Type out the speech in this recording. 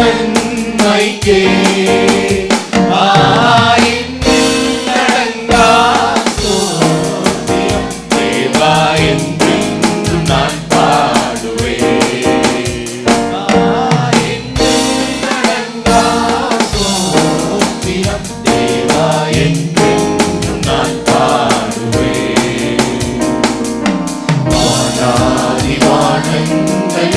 നന്മയ്ക്കേ